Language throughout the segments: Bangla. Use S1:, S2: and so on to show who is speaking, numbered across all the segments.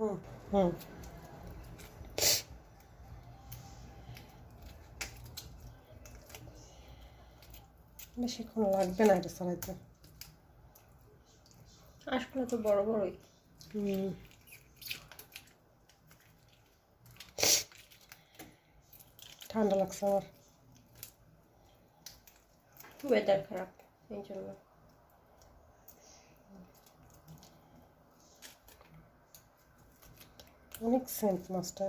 S1: হুম হুম। বেশিক্ষণ লাগবে না এটা চালাইতে।
S2: আঁশগুলো তো বড় বড়ই।
S1: হুম। ঠান্ডা লাগছে আমার।
S2: ওয়েদার খারাপ এই জন্য।
S1: অনেক সেন্ট মাছটা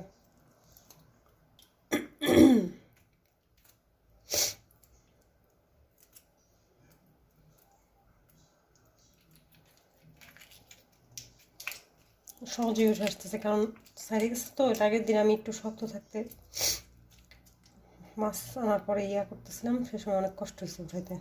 S1: সহজেই উঠে আসতেছে, কারণ সাইডে গেছে তো এটা আগের দিন আমি একটু শক্ত থাকতে মাছ আনার পরে ইয়া করতেছিলাম, সে সময় অনেক কষ্ট হয়েছে উঠাইতে।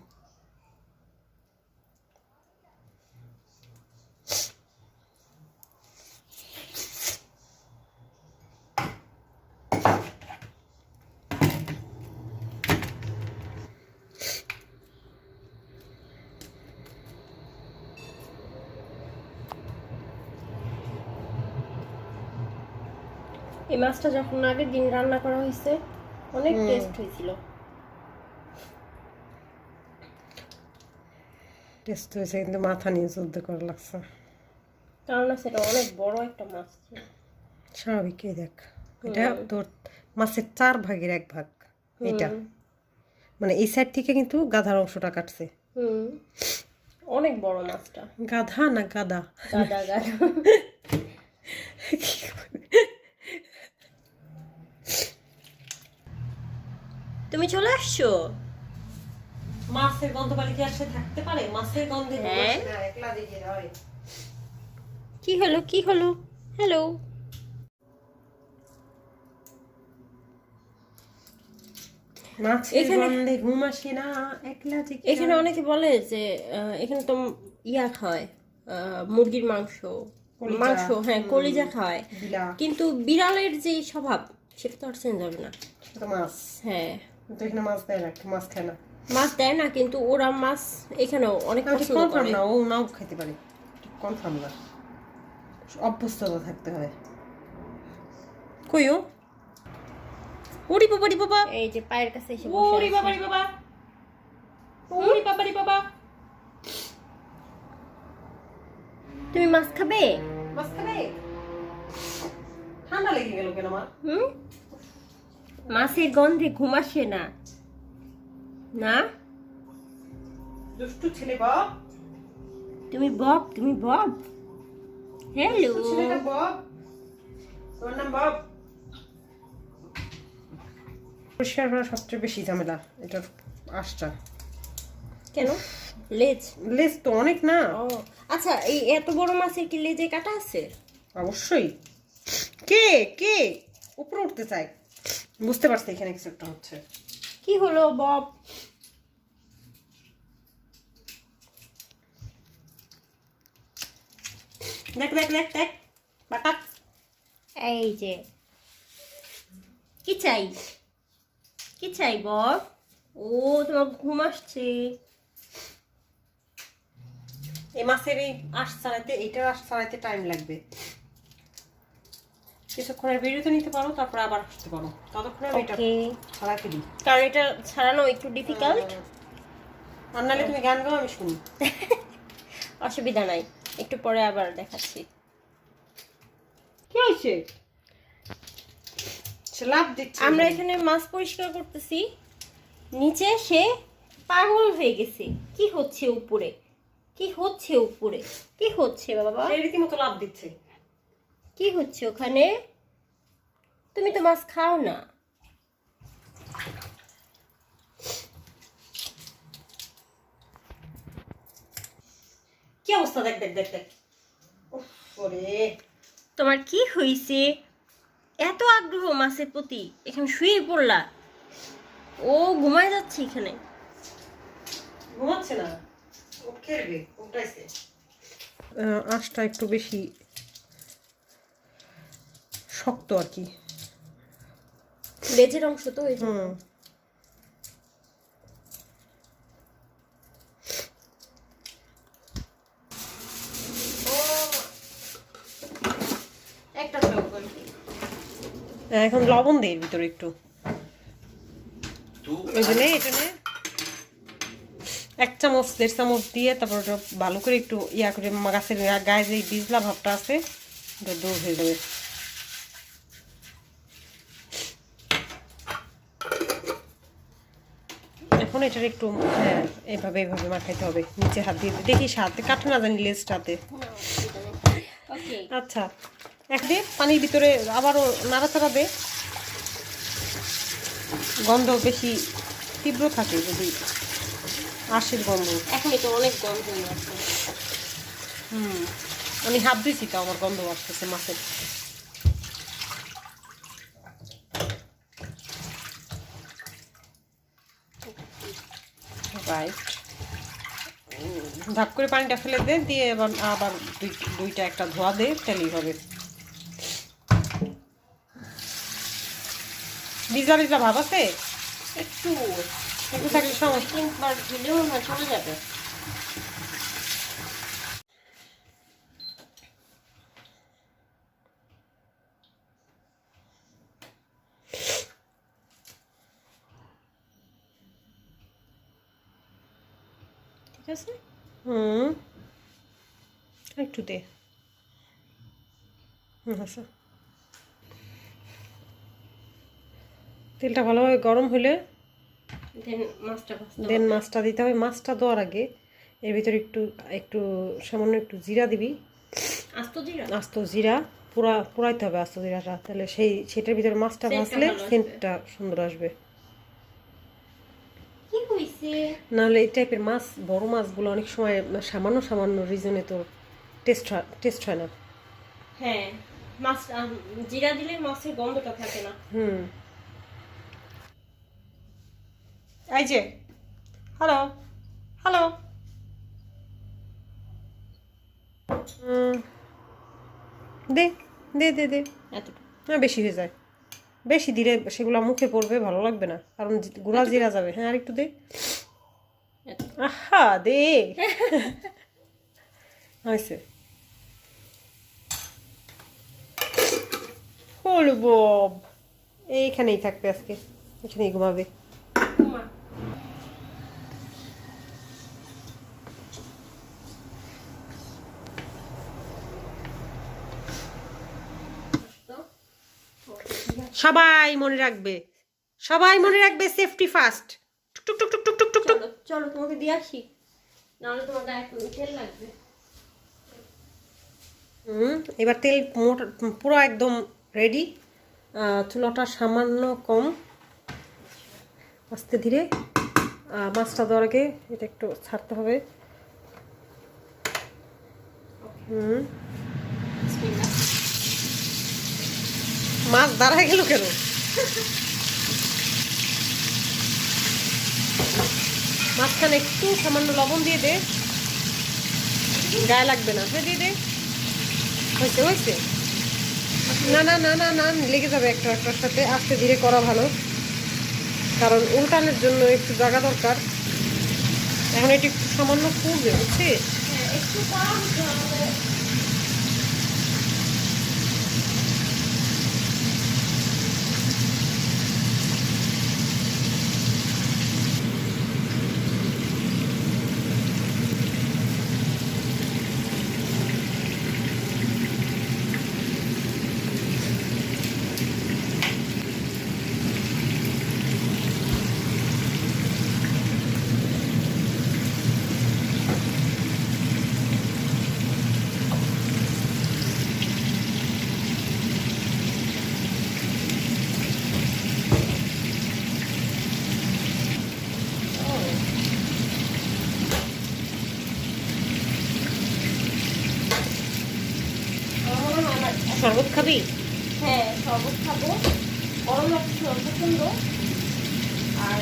S2: মাছটা যখন আগের দিন রান্না করা হয়েছে অনেক টেস্ট হয়েছিল
S1: টেস্ট হয়েছে কিন্তু মাথা নিয়ে যুদ্ধ করা লাগছে।
S2: কারণ সেটা অনেক বড় একটা মাছ ছিল।
S1: স্বাভাবিকই দেখ। এটা তোর মাছের চার ভাগের এক ভাগ এটা। মানে এই সাইড থেকে কিন্তু গাধার অংশটা কাটছে।
S2: অনেক বড় মাছটা।
S1: গাধা না গাদা
S2: গাদা গাদা তুমি চলে আসছো?
S1: মাছের গন্ধ পালি কি আসে থাকতে পারে? মাছের গন্ধে
S2: হ্যাঁ।
S1: হয়
S2: কি হলো কি হলো? হ্যালো এখানে-
S1: ঘুম আসে না একলা
S2: এখানে অনেকে বলে যে আহ, এখানে তো ইয়া খায় আহ, মুরগির মাংস। মাংস হ্যাঁ কলিজা খায়। কিন্তু বিড়ালের যে স্বভাব সেটা তো আর চেঞ্জ হবে না।
S1: মাছ।
S2: হ্যাঁ।
S1: কিন্তু এখানে মাছ দেয় না মাছ খায় না।
S2: মাছ দেয় না কিন্তু ওরা মাছ এখানেও অনেক পছন্দ
S1: কনফার্ম
S2: করে।
S1: না? ও নাও খেতে পারে। কনফার্ম না। অভ্যস্ততা থাকতে কইও ওরি বাবা রি বাবা।
S2: এই যে পায়ের কাছে এসে বসে
S1: ওরি বাবা রি বাবা। ওরি বাবা রি বাবা।
S2: তুমি মাছ খাবে?
S1: মাছ খাবে? ঠান্ডা লেগে গেল কেন আমার
S2: হুম? মাছের গন্ধে ঘুম আসে না। না?
S1: দুষ্টু ছেলে বাপ
S2: তুমি বব তুমি বব। হ্যালো
S1: ছেলেটা বাপ তোমার নাম বাপ পরিষ্কার করা সবচেয়ে বেশি ঝামেলা। এটার আশটা
S2: কেন? লেজ?
S1: লেজ তো অনেক না।
S2: ও আচ্ছা এই এত বড় মাছের কি লেজে কাটা আছে?
S1: অবশ্যই। কে? কে? উপরে উঠতে চাই বুঝতে পারছি এখানে কিছু একটা হচ্ছে।
S2: কি হলো বব?
S1: দেখ দেখ দেখ দেখ বাটা।
S2: এই যে। কি চাই? কি চাই বব? ও তোমার ঘুম আসছে।
S1: এই মাছের এই আশ চালাইতে এইটার আশ চালাইতে টাইম লাগবে। কিছুক্ষণের বিরতি নিতে পারো তারপর আবার আসতে পারো। ততক্ষণে আমি এটা ছাড়াতে দিই
S2: কারণ এটা ছাড়ানো একটু ডিফিকাল্ট
S1: আর নাহলে তুমি গান গাও আমি শুনি।
S2: অসুবিধা নাই। একটু পরে আবার দেখাচ্ছি।
S1: কি হয়েছে?
S2: আমরা এখানে মাছ পরিষ্কার করতেছি। নিচে সে পাগল হয়ে গেছে। কি হচ্ছে উপরে? কি হচ্ছে উপরে? কি হচ্ছে বাবা?
S1: রীতিমতো লাভ দিচ্ছে।
S2: কি হচ্ছে ওখানে? তুমি তো মাছ খাও না।
S1: কি অবস্থা? দেখ দেখ দেখ দেখ।
S2: তোমার কি হয়েছে এত আগ্রহ মাছের প্রতি এখানে শুয়ে পড়লা। ও ঘুমায় যাচ্ছে এখানে।
S1: ঘুমাচ্ছে না? ও খেলবে উঠাইছে আঁশটা একটু বেশি শক্ত আর কি।
S2: লেজের অংশ তো
S1: হুম। এখন লবণ দে এর ভিতরে একটু। ওই জন্য এটা নে এক চামচ দেড় চামচ দিয়ে তারপর ওটা ভালো করে একটু ইয়া করে গাছের গায়ে যে বিজলা ভাবটা আছে ওটা দূর হয়ে যাবে। এখন এটার একটু হ্যাঁ এইভাবে এইভাবে মাখাইতে হবে। নিচে হাত দিয়ে দেখি হাতে কাটে না জানি লেজটাতে আচ্ছা এক দে পানির ভিতরে আবারও নাড়াচাড়া দে। গন্ধ বেশি তীব্র থাকে যদি আশির গন্ধ।
S2: এখন এটা অনেক গন্ধ
S1: হুম আমি হাত দিয়েছি তো আমার গন্ধ আসতেছে মাছের। ধাপ করে পানিটা ফেলে দে দিয়ে এবার আবার দুই দুইটা একটা ধোয়া দে তেলেই হবে। ভিজা ভিজা ভাব আছে?
S2: একটু
S1: একটু থাকলে সমস্যা
S2: চলে যাবে ঠিক আছে
S1: হুম। একটু দে আচ্ছা। তেলটা ভালোভাবে গরম হলে
S2: দেন মাছটা
S1: দিতে হবে। মাছটা দেওয়ার আগে এর ভিতরে একটু একটু সামান্য একটু জিরা দিবি।
S2: আস্ত জিরা?
S1: আস্ত জিরা। পুরা পুরাইতে হবে আস্ত জিরাটা। তাহলে সেই সেটার ভিতরে মাছটা
S2: আসবে।
S1: সেন্টটা সুন্দর আসবে। নাহলে এই টাইপের মাছ বড় মাছগুলো অনেক সময় সামান্য সামান্য রিজনে তো টেস্ট হয় টেস্ট হয় না।
S2: হ্যাঁ মাছ জিরা দিলে মাছের গন্ধটা থাকে না।
S1: হুম। এই যে হ্যালো হ্যালো। দে দে দে দে। হ্যাঁ বেশি হয়ে যায়। বেশি দিলে সেগুলো মুখে পড়বে, ভালো লাগবে না। কারণ গুড়া জিরা যাবে। হ্যাঁ আরেকটু দে। আহা, দে। হয়েছে। হলো বব। এইখানেই থাকবে আজকে। এখানেই ঘুমাবে। সবাই মনে রাখবে সবাই মনে রাখবে সেফটি ফার্স্ট টুক টুক টুক টুক টুক টুক টুক।
S2: চলো চলো তোমাকে দিয়ে আসি। নাহলে তোমার গায়ে একটু তেল লাগবে।
S1: হুম এবার তেল মোটা পুরো একদম রেডি চুলাটা সামান্য কম। আস্তে ধীরে। মাছটা দেওয়ার আগে এটা একটু ছাড়তে হবে। হুম। মাছ দাঁড়ায় গেল কেন? মাঝখানে একটু সামান্য লবণ দিয়ে দে। গায়ে লাগবে না। হ্যাঁ দিয়ে দে। হয়েছে হয়েছে। না না না না না, লেগে যাবে একটা একটার সাথে আস্তে ধীরে করা ভালো। কারণ উল্টানোর জন্য একটু জায়গা দরকার। এখন এটি একটু সামান্য পুড়বে বুঝছিস? শরবত খাবি?
S2: হ্যাঁ শরবত খাব। গরম লাগছে পছন্দ আর।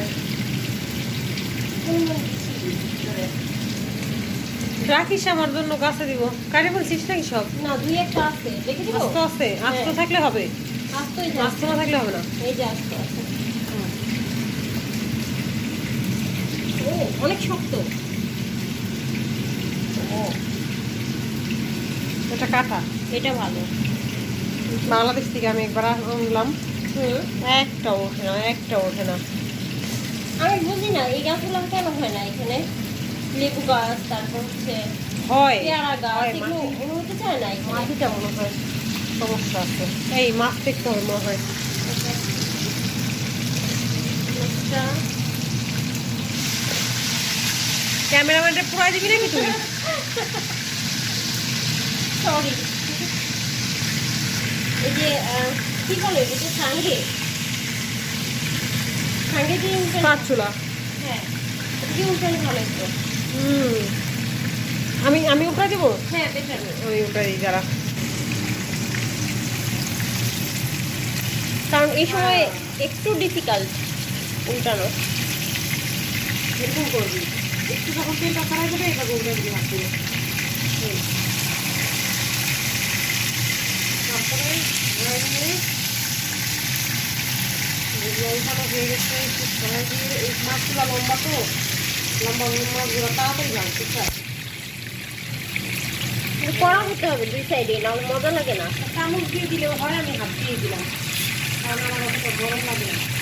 S1: রাখিস আমার জন্য গাছে দিব। কারে বলছিস নাকি সব?
S2: না দুই একটা আছে। দেখে দিব?
S1: আস্ত আছে আস্ত
S2: হ্যাঁ।
S1: থাকলে হবে।
S2: আস্তই
S1: আস্ত না থাকলে হবে না।
S2: এই যে আস্ত আছে। ও অনেক শক্ত। ও।
S1: এটা কাটা।
S2: এটা ভালো।
S1: বাংলাদেশ থেকে আমি একবার আনলাম
S2: হুম
S1: একটা ওঠে না একটা ওঠে না।
S2: আমি বুঝি না এই গাছগুলো কেন হয় না এখানে? লেবু গাছ তারপর হচ্ছে
S1: হয়।
S2: পেয়ারা গাছ এগুলো
S1: মাটি-
S2: চায় না
S1: মাটিটা মনে হয় সমস্যা আছে। এই মাছ দেখতে হবে মনে হয়। ক্যামেরাম্যানটা পুরাই দিবি নাকি তুই
S2: সরি এই যে কি বলে এটা যে সাঙ্গে সাঙ্গে দিয়ে উল্টানো
S1: পাঁচ চুলা
S2: হ্যাঁ দিয়ে উল্টানো ভালো একটু
S1: হুম। আমি আমি উপরে দেবো?
S2: হ্যাঁ বেটার
S1: আমি উপরে দিই যারা
S2: কারণ এই সময় একটু ডিফিকাল্ট উল্টানো।
S1: এরকম করবি। একটু যখন তেলটা ছাড়াই যাবে এটা গোলটা দিবি হাত দিয়ে এই। তারপরে ঘোরাই নিয়ে যেগুলো হয়ে গেছে একটু সময় দিয়ে এই মাছগুলো লম্বা তো লম্বা লম্বা মাছগুলো তাড়াতাড়ি যাবে ঠিক আছে
S2: কড়া হতে হবে দুই সাইডে না মজা লাগে না।
S1: চামচ দিয়ে দিলেও হয়, আমি হাত দিয়ে দিলাম। কারণ আমার অতটা গরম লাগে না।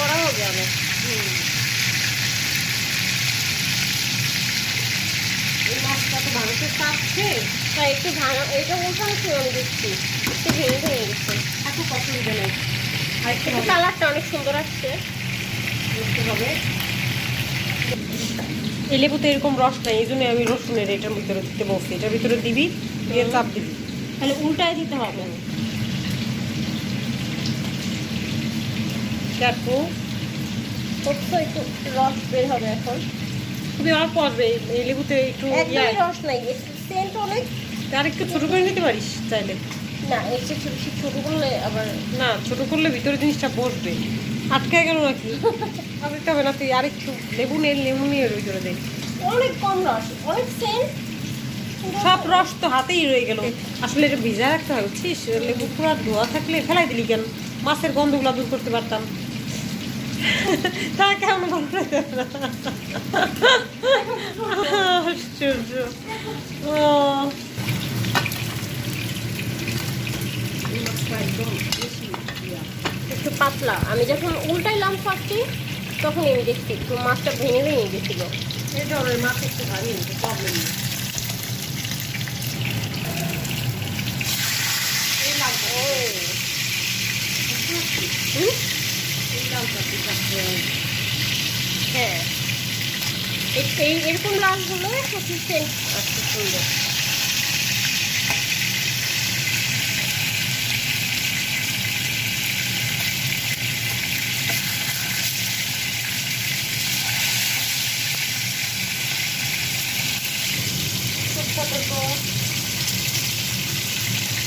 S2: করা হবে অনেক
S1: হুম। এই মাছটা তো
S2: একটু ভাঙা এটা একটু ভেঙে ভেঙে গেছে
S1: এত অসুবিধা নেই। আর একটু
S2: একটু কালারটা অনেক সুন্দর আসছে।
S1: হবে। এই লেবুতে এরকম রস নাই এই জন্য আমি রসুনের এটার ভিতরে দিতে বলছি। এটার ভিতরে দিবি দিয়ে চাপ দিবি।
S2: তাহলে উল্টায় দিতে হবে। করছ একটু রস বের হবে এখন?
S1: খুবই অল্প আসবে এই- লেবুতে একটু
S2: রস নাই একটু সেন্ট অনেক।
S1: আর একটু ছোট করে নিতে পারিস চাইলে।
S2: না চেয়ে ছোট ছোট করলে আবার
S1: না ছোট করলে ভিতরে জিনিসটা বসবে। আটকে গেল নাকি? আর দিতে হবে না তুই আর একটু লেবু নে লেবু নিয়ে এর ভিতরে দে।
S2: অনেক কম রস অনেক সেন্ট
S1: সব রস তো হাতেই রয়ে গেল। আসলে এটা ভিজা রাখতে হয় বুঝছিস? লেবু পুরো ধোয়া থাকলে ফেলাই দিলি কেন? মাছের গন্ধগুলো দূর করতে পারতাম। না? আশ্চর্য ও।
S2: একটু পাতলা আমি যখন উল্টাইলাম ফার্স্টে তখন আমি দেখছি একটু মাছটা ভেঙে ভেঙে গেছিল
S1: এই ধরনের মাছ একটু ভারী প্রবলেম নেই
S2: ও
S1: হুম? এই লালটা ঠিক আছে
S2: হ্যাঁ এই- এরকম লাল হলে হচ্ছে সেন্ট সুন্দর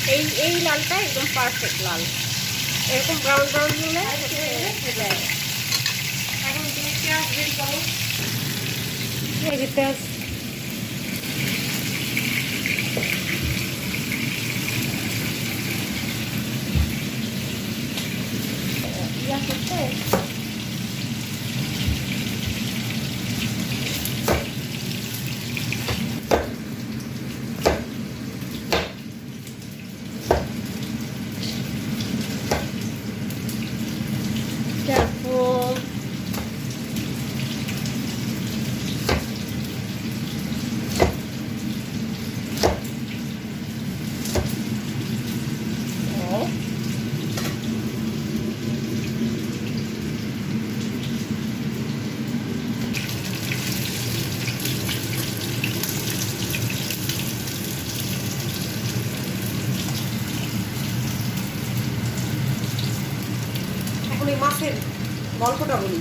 S2: এই এই লালটা একদম পারফেক্ট লাল। এরকম ব্রাউন ব্রাউন হলে।
S1: এখন তুমি পেঁয়াজ বের করো এই যে পেঁয়াজ Careful.
S2: ও
S1: এখন এই মাছের গল্পটা বলি।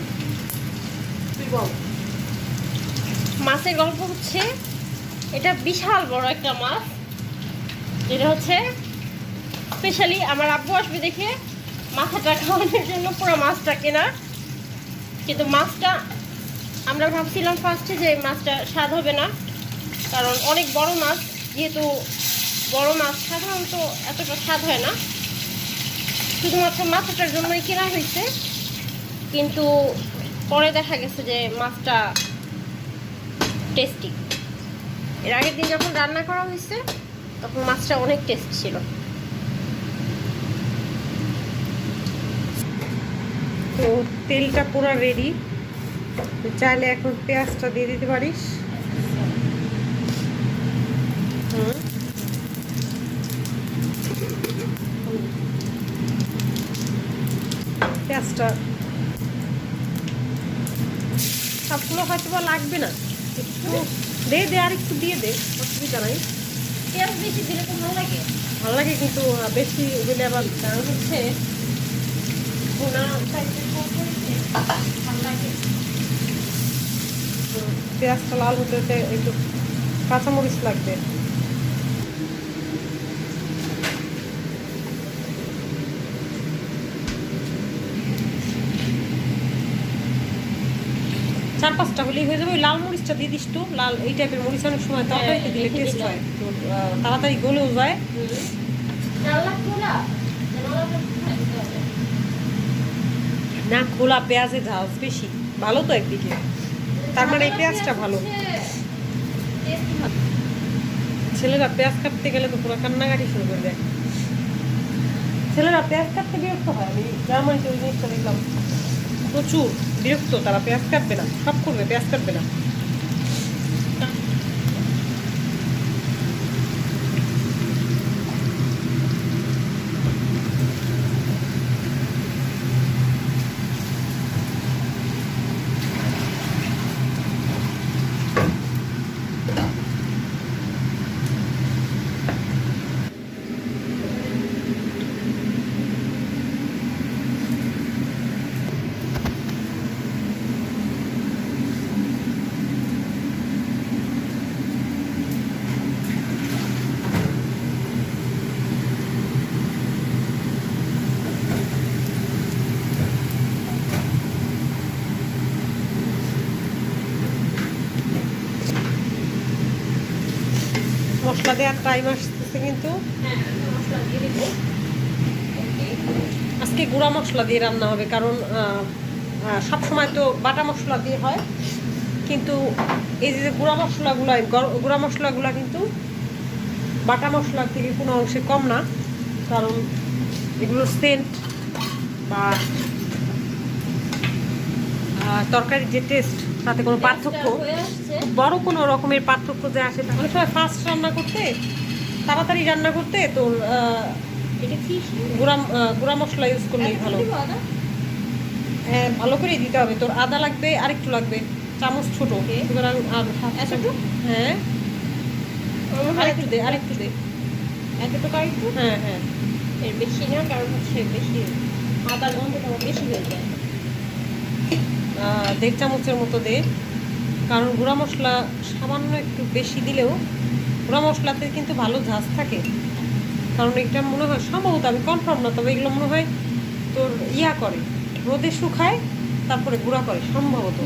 S1: তুই বল।
S2: মাছের গল্প হচ্ছে, এটা বিশাল বড় একটা মাছ। যেটা হচ্ছে স্পেশালি আমার আব্বু আসবে দেখে মাথাটা খাওয়ানোর জন্য পুরো মাছটা কেনা। কিন্তু মাছটা আমরা ভাবছিলাম ফার্স্টে যে মাছটা স্বাদ হবে না, কারণ অনেক বড় মাছ, যেহেতু বড় মাছ সাধারণত এতটা স্বাদ হয় না। শুধুমাত্র মাথাটার জন্যই কেনা হয়েছে। কিন্তু পরে দেখা গেছে যে মাছটা টেস্টি এর আগের দিন যখন রান্না করা হয়েছে তখন মাছটা অনেক টেস্ট ছিল।
S1: তো তেলটা পুরো রেডি চাইলে এখন পেঁয়াজটা দিয়ে দিতে পারিস। হুম। পেঁয়াজটা সবগুলো হয়তো বা লাগবে না। একটু দে দে আর একটু দিয়ে দে অসুবিধা নাই।
S2: পেঁয়াজ বেশি দিলে তো ভালো লাগে।
S1: ভালো লাগে কিন্তু বেশি দিলে আবার
S2: কারণ হচ্ছে
S1: পেঁয়াজটা লাল হতে হতে একটু কাঁচামরিচ লাগবে। চার পাঁচটা হলেই হয়ে যাবে। ওই লাল মরিচটা দিয়ে দিস তো। লাল এই টাইপের মরিচ অনেক সময় তরকারিতে দিলে টেস্ট হয়। তাড়াতাড়ি গলেও যায়? না খোলা পেঁয়াজে ঝাল বেশি। ভালো তো একদিকে। তার মানে এই পেঁয়াজটা ভালো। ছেলেরা পেঁয়াজ কাটতে গেলে তো পুরো কান্নাকাটি শুরু করে দেয়। ছেলেরা পেঁয়াজ কাটতে বিরক্ত হয়। আমি জার্মানিতে ওই জিনিসটা দেখলাম। প্রচুর বিরক্ত তারা পেঁয়াজ কাটবে না সব করবে পেঁয়াজ কাটবে না। মশলা দেওয়ার টাইম আসতেছে কিন্তু। আজকে গুঁড়া মশলা দিয়ে রান্না হবে কারণ সব সময় তো বাটা মশলা দিয়ে হয় কিন্তু এই যে গুঁড়া মশলাগুলো গুঁড়া মশলাগুলো কিন্তু বাটা মশলার থেকে কোনো অংশে কম না কারণ এগুলোর সেন্ট বা তরকারির যে টেস্ট তাতে কোনো পার্থক্য বড় কোনো রকমের পার্থক্য যে আসে তা- অনেক সময় ফাস্ট রান্না করতে তাড়াতাড়ি রান্না করতে তোর
S2: এটা কি?
S1: গুঁড়া গুঁড়া মশলা ইউজ করলেই ভালো। হ্যাঁ ভালো করেই দিতে হবে। তোর আদা লাগবে আরেকটু লাগবে। চামচ ছোট। সুতরাং? হ্যাঁ। আরেকটু দে আরেকটু দে।
S2: এতটুকু আরেকটু?
S1: হ্যাঁ হ্যাঁ।
S2: এর বেশি না কারণ হচ্ছে বেশি আদার গন্ধটা বেশি হয়ে যায়।
S1: দেড় চামচের মতো দে। কারণ গুঁড়া মশলা সামান্য একটু বেশি দিলেও গুঁড়া মশলাতে কিন্তু ভালো ঝাঁজ থাকে। কারণ এটা মনে হয় সম্ভবত আমি কনফার্ম না তবে এগুলো মনে হয় তোর ইয়া করে রোদে শুকায় তারপরে গুঁড়া করে সম্ভবত।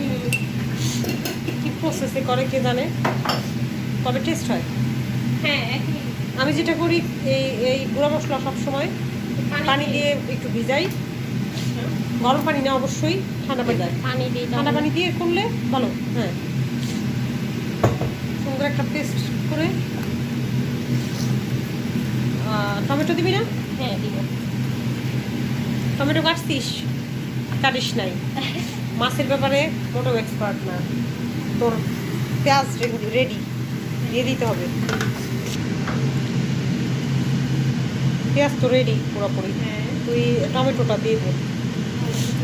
S1: কি প্রসেসে করে কে জানে? তবে টেস্ট হয়?
S2: হ্যাঁ
S1: আমি যেটা করি এই এই গুঁড়া মশলা সবসময় পানি দিয়ে একটু ভিজাই। গরম পানি না অবশ্যই ঠান্ডা পানি দেয়
S2: পানি দিই
S1: ঠান্ডা পানি দিয়ে করলে ভালো হ্যাঁ। সুন্দর একটা পেস্ট করে। টমেটো দিবি না?
S2: হ্যাঁ দিব।
S1: টমেটো কাটছিস? কাটিস নাই। মাছের ব্যাপারে মোটো এক্সপার্ট না। তোর পেঁয়াজ রেডি দিয়ে দিতে হবে। পেঁয়াজ তো রেডি পুরোপুরি।
S2: হ্যাঁ।
S1: তুই টমেটোটা দিয়ে দে।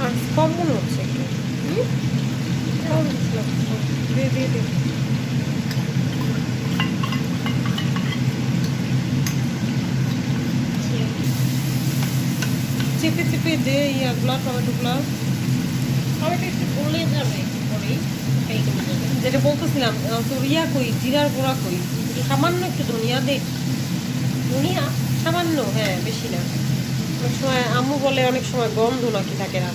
S1: আর কম মনে হচ্ছে একটু কম দিছিলাম। দিয়ে দিয়ে দে চেপে চেপে দে ইয়াগুলা টমেটোগুলা
S2: টমেটো একটু গলে যাবে পরে এই করে দেবে
S1: যেটা বলতেছিলাম তোর ইয়া কই, জিরার গুঁড়া কই? সামান্য একটু ধনিয়া দে।
S2: ধনিয়া?
S1: সামান্য হ্যাঁ বেশি না। অনেক সময় আম্মু বলে অনেক সময় গন্ধ নাকি থাকে না।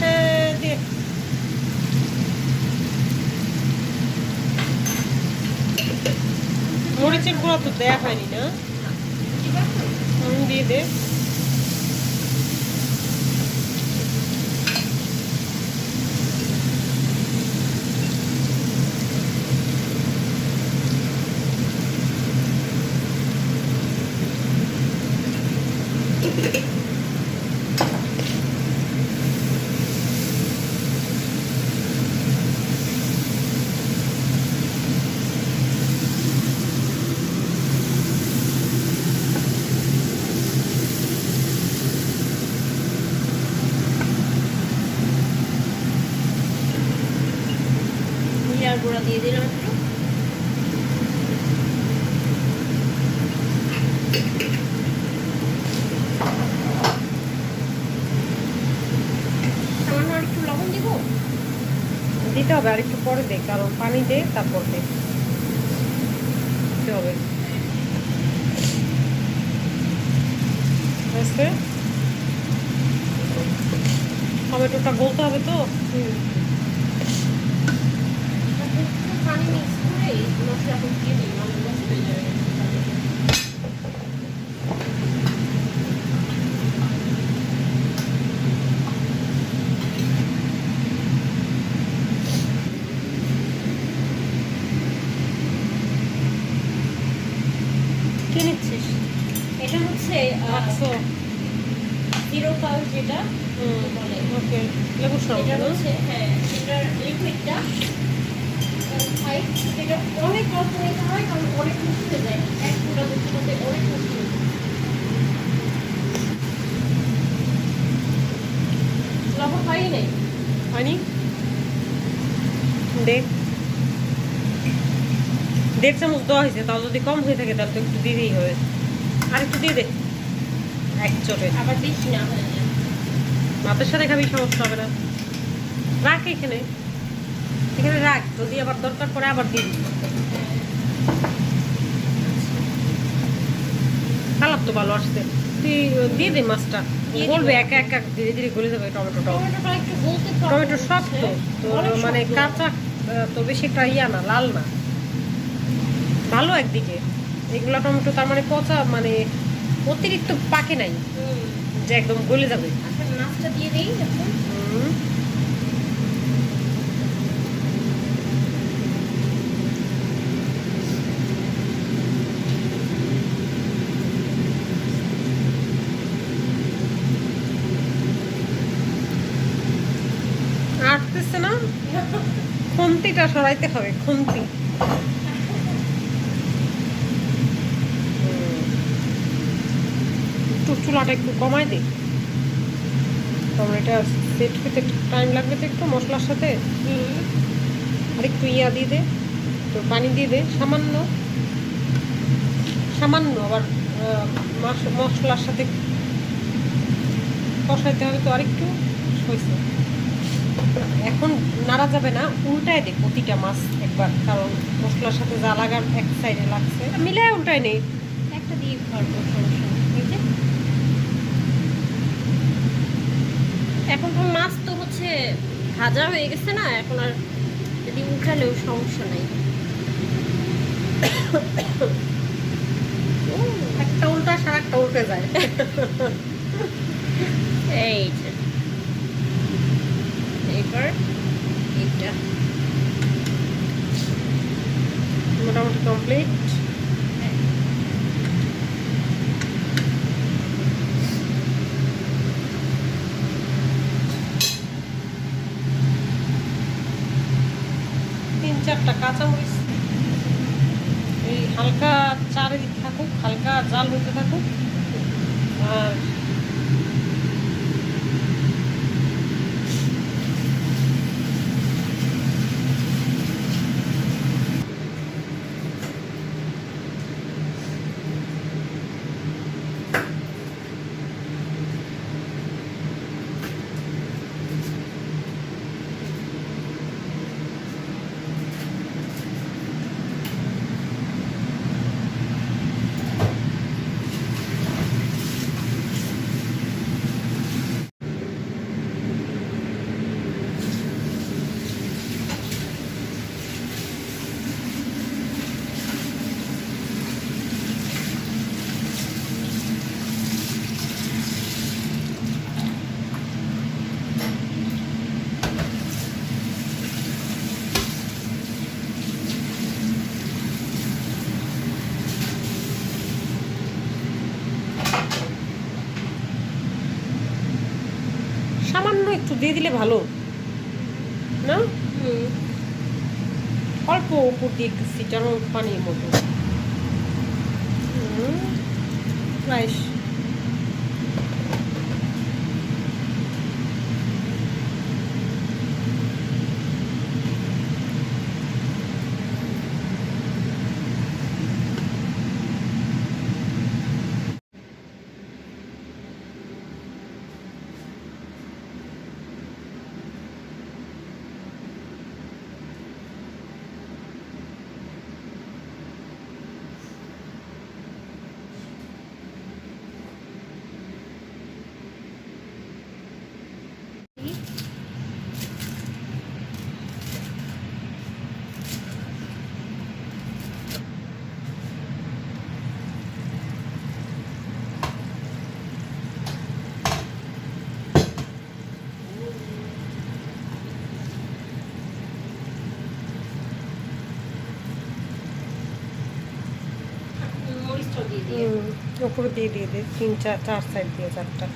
S1: হ্যাঁ মরিচের গুঁড়া তো দেয়া হয়নি না? দিয়ে দে
S2: জিরার গুঁড়া দিয়ে দিলাম একটু। সামান্য একটু লবণ দিব?
S1: দিতে হবে আর একটু পরে দে কারণ পানি দে তারপর দে। দিতে হবে। টমেটোটা গলতে হবে তো?
S2: পানি মিক্স করে এই মশলা দিয়ে দিই মশলা যাবে
S1: কি নিচ্ছিস?
S2: এটা হচ্ছে জিরো পাউচ যেটা বলে।
S1: ওকে লেবু সরবত
S2: হ্যাঁ এটার লিকুইডটা খাই এটা অনেক অল্প নিতে হয় কারণ অনেক নষ্ট যায় এক ফুটা দু। ফুটাতে অনেক নষ্ট লবণ পাই নাই
S1: হয়নি দে দেড় চামচ দেওয়া হয়েছে তাও যদি কম হয়ে থাকে তাহলে তো একটু দিতেই হবে। আর একটু দিয়ে দে। এক চোটে।
S2: আবার বেশি না হয়ে যায়।
S1: ভাতের সাথে খাবি সমস্যা হবে না। রাখ এখানে। এখানে রাখ যদি আবার দরকার পড়ে আবার দিবি। কালার তো ভালো আসছে। তুই দিয়ে দে মাছটা। বলবে। একা একা ধীরে ধীরে গলে যাবে টমেটোটাও। টমেটো শক্ত তো মানে কাঁচা তো বেশি একটা ইয়া না লাল না। ভালো একদিকে। এগুলা টমেটো তার মানে পচা মানে অতিরিক্ত পাকে নাই যে একদম গলে যাবে।
S2: আচ্ছা মাছটা দিয়ে দিই এখন
S1: হুম। আটতেছে না খুন্তিটা সরাইতে হবে খুন্তি। একটু চুলাটা একটু কমাই দে। কারণ এটা সেট হতে একটু টাইম লাগবে তো একটু মশলার সাথে। আর একটু ইয়া দিয়ে দে তো পানি দিয়ে দে সামান্য। সামান্য আবার মশলার সাথে কষাইতে হবে তো আরেকটু। হয়েছে। এখন নাড়া যাবে না উল্টায় দে প্রতিটা মাছ একবার কারণ মশলার সাথে যা লাগার এক সাইডে লাগছে। মিলায় উল্টায় নেই।
S2: একটা দিয়ে সমস্যা যে। এখন তো মাছ তো হচ্ছে ভাজা হয়ে গেছে না এখন আর যদি উঠালেও সমস্যা নাই।
S1: একটা উল্টা সারা একটা উল্টে যায়।
S2: এই যে। এবার এটা
S1: মোটামুটি কমপ্লিট তিন চারটা কাঁচামরিচ এই হালকা চারিদিক থাকুক হালকা জাল হইতে থাকুক। আর দিয়ে দিলে ভালো। না? অল্প উপর দিয়ে একটু সিটানো পানির মতো। রাইস
S2: মরিচটা দিয়ে দিয়ে
S1: উপরে দিয়ে দিয়ে দে তিন চার চার সাইড দিয়ে চারটা।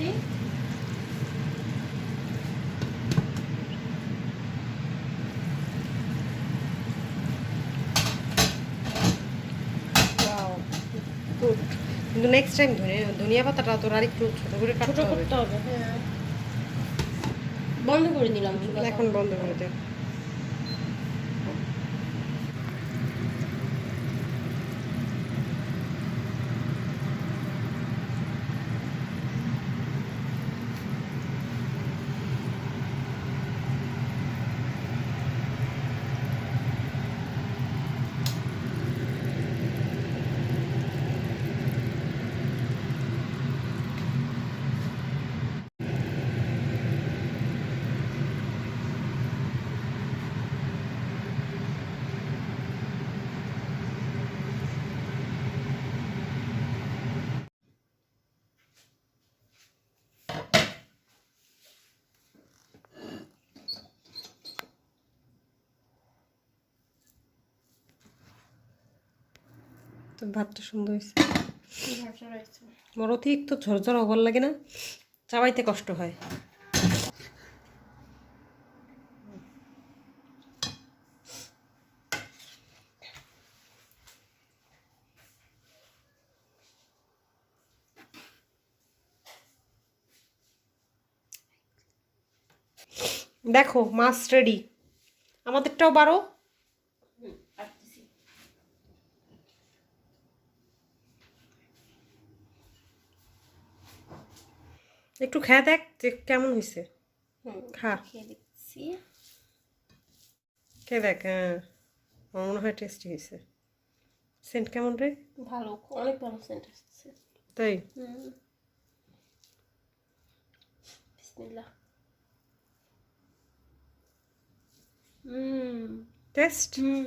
S2: দিই.
S1: কিন্তু নেক্সট টাইম ধনিয়া পাতাটা তোর আর একটু ছোট করে কাটতে হবে।
S2: হবে হ্যাঁ। বন্ধ করে দিলাম।
S1: এখন বন্ধ করে দে তো ভাতটা সুন্দর হয়েছে। বড় অতিরিক্ত ঝরঝর হবার লাগে না চাবাইতে কষ্ট হয়। দেখো মাছ রেডি আমাদেরটাও বারো। একটু খেয়ে দেখ যে কেমন হয়েছে খা।
S2: খেয়ে দেখছি
S1: খেয়ে দেখ হ্যাঁ আমার মনে হয় টেস্টি হয়েছে সেন্ট কেমন রে?
S2: ভালো অনেক ভালো সেন্ট আসছে।
S1: তাই?
S2: বিসমিল্লাহ। হুম।
S1: টেস্ট